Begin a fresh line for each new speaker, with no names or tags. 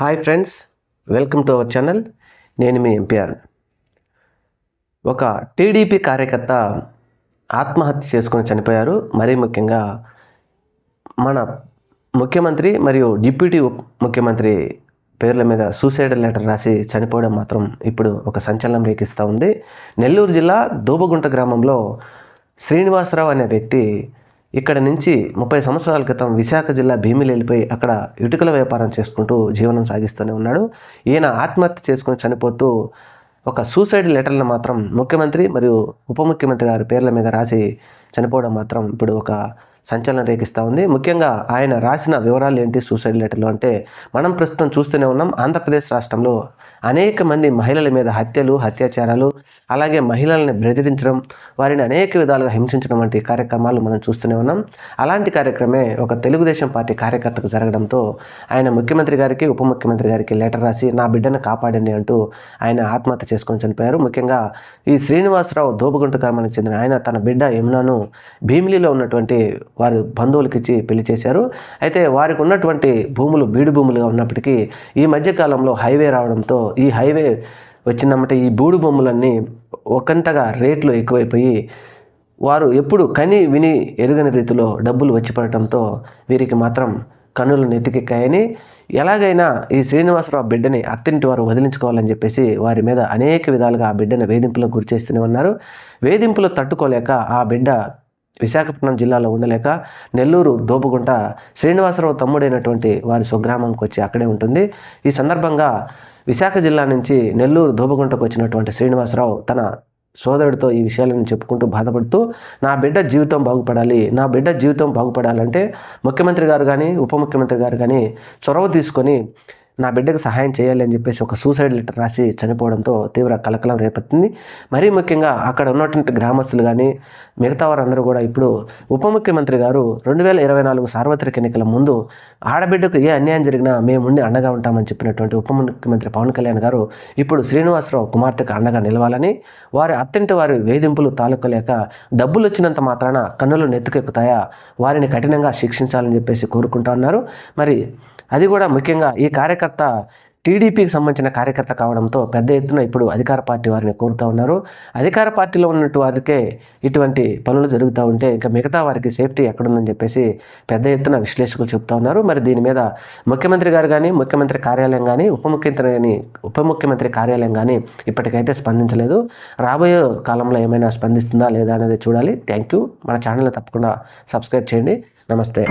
Hi friends welcome to our channel. నేను మీ MPR. ఒక టీడీపీ కార్యకర్త ఆత్మహత్య చేసుకొని చనిపోయారు. మరీ ముఖ్యంగా మన ముఖ్యమంత్రి మరియు డిప్యూటీ ముఖ్యమంత్రి పేర్ల మీద సూసైడ్ లెటర్ రాసి చనిపోవడం మాత్రం ఇప్పుడు ఒక సంచలనం రేకిస్తూ ఉంది. నెల్లూరు జిల్లా దూబగుంట గ్రామంలో శ్రీనివాసరావు అనే వ్యక్తి ఇక్కడ నుంచి ముప్పై సంవత్సరాల క్రితం విశాఖ జిల్లా భీమిలి వెళ్ళిపోయి అక్కడ ఇటుకల వ్యాపారం చేసుకుంటూ జీవనం సాగిస్తూనే ఉన్నాడు. ఈయన ఆత్మహత్య చేసుకుని చనిపోతూ ఒక సూసైడ్ లెటర్లను మాత్రం ముఖ్యమంత్రి మరియు ఉప ముఖ్యమంత్రి గారి పేర్ల మీద రాసి చనిపోవడం మాత్రం ఇప్పుడు ఒక సంచలనం రేఖిస్తూ ఉంది. ముఖ్యంగా ఆయన రాసిన వివరాలు ఏంటి సూసైడ్ లెటర్లు అంటే మనం ప్రస్తుతం చూస్తూనే ఉన్నాం ఆంధ్రప్రదేశ్ రాష్ట్రంలో అనేక మంది మహిళల మీద హత్యలు హత్యాచారాలు అలాగే మహిళల్ని బెదిరించడం వారిని అనేక విధాలుగా హింసించడం వంటి కార్యక్రమాలు మనం చూస్తూనే ఉన్నాం. అలాంటి కార్యక్రమే ఒక తెలుగుదేశం పార్టీ కార్యకర్తకు జరగడంతో ఆయన ముఖ్యమంత్రి గారికి ఉప ముఖ్యమంత్రి గారికి లెటర్ రాసి నా బిడ్డను కాపాడండి అంటూ ఆయన ఆత్మహత్య చేసుకొని చనిపోయారు. ముఖ్యంగా ఈ శ్రీనివాసరావు దోబగుంట గ్రామానికి చెందిన ఆయన తన బిడ్డ యమునాను భీమిలిలో ఉన్నటువంటి వారి బంధువులకి ఇచ్చి పెళ్ళి చేశారు. అయితే వారికి ఉన్నటువంటి భూములు బీడు భూములుగా ఉన్నప్పటికీ ఈ మధ్యకాలంలో హైవే రావడంతో ఈ హైవే వచ్చిందన్నమాట. ఈ బూడు బొమ్మలన్నీ ఒకంతగా రేట్లు ఎక్కువైపోయి వారు ఎప్పుడు కని విని ఎరుగని రీతిలో డబ్బులు వచ్చి పడటంతో వీరికి మాత్రం కన్నులు నెత్తికెక్కాయని ఎలాగైనా ఈ శ్రీనివాసరావు బిడ్డని అత్తింటి వారు వదిలించుకోవాలని చెప్పేసి వారి మీద అనేక విధాలుగా ఆ బిడ్డను వేధింపులకు గురి చేస్తూనే ఉన్నారు. వేధింపులు తట్టుకోలేక ఆ బిడ్డ విశాఖపట్నం జిల్లాలో ఉండలేక నెల్లూరు దోపుగుంట శ్రీనివాసరావు తమ్ముడైనటువంటి వారి స్వగ్రామంకి వచ్చి అక్కడే ఉంటుంది. ఈ సందర్భంగా విశాఖ జిల్లా నుంచి నెల్లూరు ధూపగుంటకు వచ్చినటువంటి శ్రీనివాసరావు తన సోదరుడితో ఈ విషయాలను చెప్పుకుంటూ బాధపడుతూ నా బిడ్డ జీవితం బాగుపడాలి నా బిడ్డ జీవితం బాగుపడాలంటే ముఖ్యమంత్రి గారు కానీ ఉప ముఖ్యమంత్రి గారు కానీ చొరవ తీసుకొని నా బిడ్డకు సహాయం చేయాలి అని చెప్పేసి ఒక సూసైడ్ లెటర్ రాసి చనిపోవడంతో తీవ్ర కలకలం రేపెత్తింది. మరీ ముఖ్యంగా అక్కడ ఉన్నటువంటి గ్రామస్తులు కానీ మిగతా వారందరూ కూడా ఇప్పుడు ఉప ముఖ్యమంత్రి గారు రెండు వేల ఇరవై నాలుగు సార్వత్రిక ఎన్నికల ముందు ఆడబిడ్డకు ఏ అన్యాయం జరిగినా మేముండి అండగా ఉంటామని చెప్పినటువంటి ఉప ముఖ్యమంత్రి పవన్ కళ్యాణ్ గారు ఇప్పుడు శ్రీనివాసరావు కుమార్తెకు అండగా నిలవాలని వారి అత్తింటి వారి వేధింపులు తాలూకలేక డబ్బులు వచ్చినంత మాత్రాన కన్నులు నెత్తుకెక్కుతాయా వారిని కఠినంగా శిక్షించాలని చెప్పేసి కోరుకుంటా ఉన్నారు. మరి అది కూడా ముఖ్యంగా ఈ కార్యక్రమం కార్యకర్త టీడీపీకి సంబంధించిన కార్యకర్త కావడంతో పెద్ద ఎత్తున ఇప్పుడు అధికార పార్టీ వారిని కోరుతూ ఉన్నారు. అధికార పార్టీలో ఉన్నట్టు వారికే ఇటువంటి పనులు జరుగుతూ ఉంటే ఇంకా మిగతా వారికి సేఫ్టీ ఎక్కడుందని చెప్పేసి పెద్ద ఎత్తున విశ్లేషకులు చెప్తా ఉన్నారు. మరి దీని మీద ముఖ్యమంత్రి గారు కానీ ముఖ్యమంత్రి కార్యాలయం కానీ ఉప ముఖ్యమంత్రి కానీ ఉప ముఖ్యమంత్రి కార్యాలయం కానీ ఇప్పటికైతే స్పందించలేదు. రాబోయే కాలంలో ఏమైనా స్పందిస్తుందా లేదా అనేది చూడాలి. Thank you. మన ఛానల్ని తప్పకుండా సబ్స్క్రైబ్ చేయండి. నమస్తే.